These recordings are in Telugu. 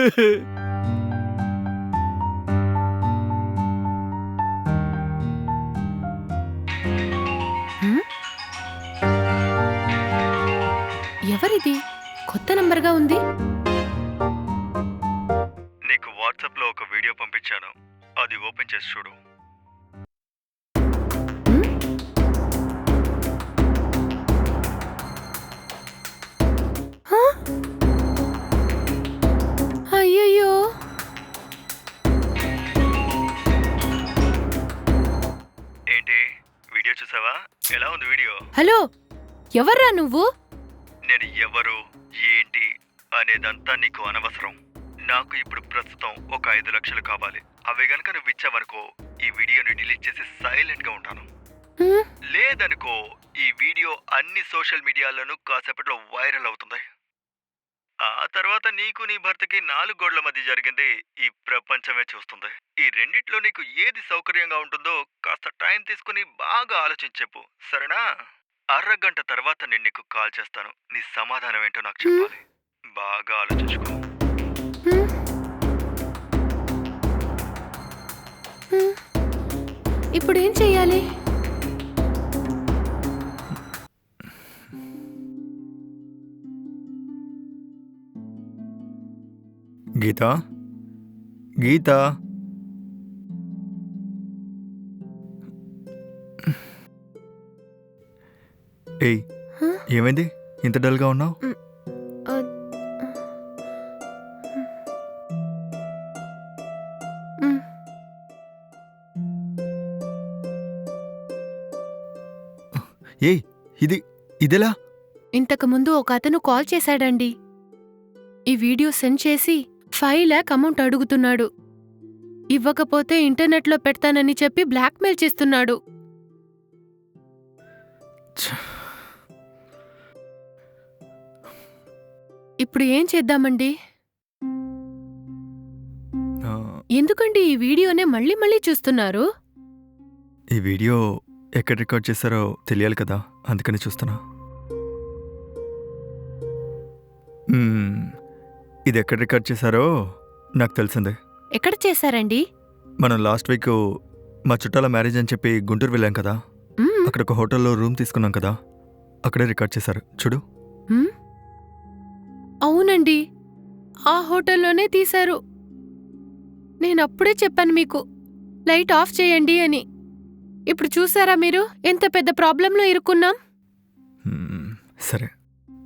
ఎవరిది? కొత్త నంబర్గా ఉంది? నీకు వాట్సాప్లో ఒక వీడియో పంపించాను. అది ఓపెన్ చేసి చూడు. ఎలా ఉంది వీడియో? హలో ఎవర్రా నువ్వు? నేను ఎవరు ఏంటి అనేదంతా నీకు అనవసరం. నాకు ఇప్పుడు ప్రస్తుతం ఒక ఐదు లక్షలు కావాలి. అవి గనక నువ్వు ఇచ్చావనుకో ఈ వీడియోని డిలీట్ చేసి సైలెంట్గా ఉంటాను? లేదనుకో ఈ వీడియో అన్ని సోషల్ మీడియాలోనూ కాసేపట్లో వైరల్ అవుతుంది. తర్వాత నీకు నీ భర్తకి నాలుగు గోడల మధ్య జరిగింది ఈ ప్రపంచమే చూస్తుంది. ఈ రెండిట్లో నీకు ఏది సౌకర్యంగా ఉంటుందో కాస్త టైం తీసుకుని బాగా ఆలోచించి చెప్పు. సరేనా? అరగంట తర్వాత నేను నీకు కాల్ చేస్తాను. నీ సమాధానం ఏంటో నాకు చెప్పాలి. బాగా ఆలోచించుకో. ఇప్పుడు ఏం చెయ్యాలి? గీత? గీత? ఏయ్? ఏమైంది? ఇంత డల్గా ఉన్నావు. ఏయ్ ఇది ఇదెలా? ఇంతకు ముందు ఒక అతను కాల్ చేశాడండి. ఈ వీడియో సెండ్ చేసి ఫైవ్ ల్యాక్ అమౌంట్ అడుగుతున్నాడు. ఇవ్వకపోతే ఇంటర్నెట్లో పెడతానని చెప్పి బ్లాక్మెయిల్ చేస్తున్నాడు. ఇప్పుడు ఏం చేద్దామండి? ఎందుకండి ఈ వీడియోనే మళ్ళీ మళ్ళీ చూస్తున్నారు? ఈ వీడియో ఎక్కడ రికార్డ్ చేశారో తెలియాలి కదా అందుకని చూస్తున్నా. ఇది ఎక్కడ రికార్డ్ చేశారో నాకు తెలిసిందే. ఎక్కడ చేశారండి? మనం లాస్ట్ వీక్ మా చుట్టాల మ్యారేజ్ అని చెప్పి గుంటూరు వెళ్ళాం కదా. మ్మ్. అక్కడ ఒక హోటల్లో రూమ్ తీసుకున్నాం కదా. అక్కడే రికార్డ్ చేశారు. చూడు. మ్మ్. అవునండి. ఆ హోటల్లోనే తీశారు. నేను అప్పుడే చెప్పాను మీకు లైట్ ఆఫ్ చేయండి అని. ఇప్పుడు చూసారా మీరు ఎంత పెద్ద ప్రాబ్లంలో ఇరుక్కున్నాం? సరే.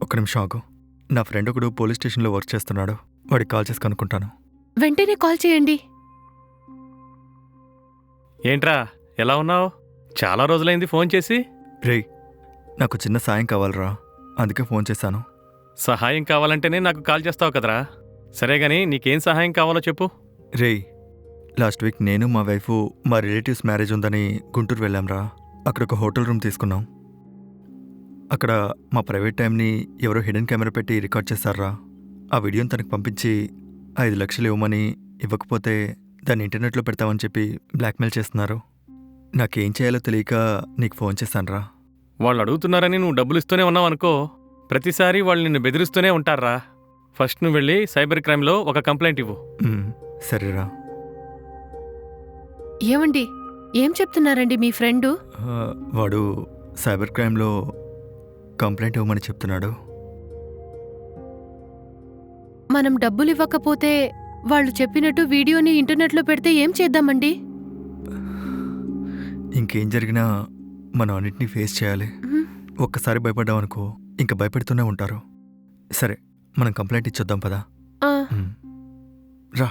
ఒక నిమిషం ఆగు. నా ఫ్రెండ్ ఒకడు పోలీస్ స్టేషన్లో వర్క్ చేస్తున్నాడు. వాడికి కాల్ చేసి కనుక్కుంటాను. వెంటనే కాల్ చేయండి. ఏంట్రా ఎలా ఉన్నావు? చాలా రోజులైంది ఫోన్ చేసి. రేయ్ నాకు చిన్న సాయం కావాలరా. అందుకే ఫోన్ చేశాను. సహాయం కావాలంటేనే నాకు కాల్ చేస్తావు కదరా. సరే గాని నీకేం సహాయం కావాలో చెప్పు. రేయ్ లాస్ట్ వీక్ నేను మా వైఫ్ మా రిలేటివ్స్ మ్యారేజ్ ఉందని గుంటూరు వెళ్ళాంరా. అక్కడ ఒక హోటల్ రూమ్ తీసుకున్నాం. అక్కడ మా ప్రైవేట్ టైంని ఎవరో హిడెన్ కెమెరా పెట్టి రికార్డ్ చేశారా? ఆ వీడియోని తనకు పంపించి ఐదు లక్షలు ఇవ్వమని ఇవ్వకపోతే దాన్ని ఇంటర్నెట్లో పెడతామని చెప్పి బ్లాక్మెయిల్ చేస్తున్నారు. నాకేం చేయాలో తెలియక నీకు ఫోన్ చేశానురా. వాళ్ళు అడుగుతున్నారని నువ్వు డబ్బులు ఇస్తూనే ఉన్నావు అనుకో. ప్రతిసారి వాళ్ళు నిన్ను బెదిరిస్తూనే ఉంటారా? ఫస్ట్ నువ్వు వెళ్ళి సైబర్ క్రైమ్లో ఒక కంప్లైంట్ ఇవ్వు. మ్, సరేరా. ఏమండి? ఏం చెప్తున్నారండి మీ ఫ్రెండు? ఆ, వాడు సైబర్ క్రైమ్లో కంప్లైంట్ ఇవ్వమని చెప్తున్నాడు. మనం డబ్బులు ఇవ్వకపోతే వాళ్ళు చెప్పినట్టు వీడియోని ఇంటర్నెట్లో పెడితే ఏం చేద్దామండి? ఇంకేం జరిగినా మనం అన్నిటినీ ఫేస్ చేయాలి. ఒక్కసారి భయపడ్డాం అనుకో ఇంకా భయపెడుతూనే ఉంటారు. సరే మనం కంప్లైంట్ ఇచ్చొద్దాం పదా. రా.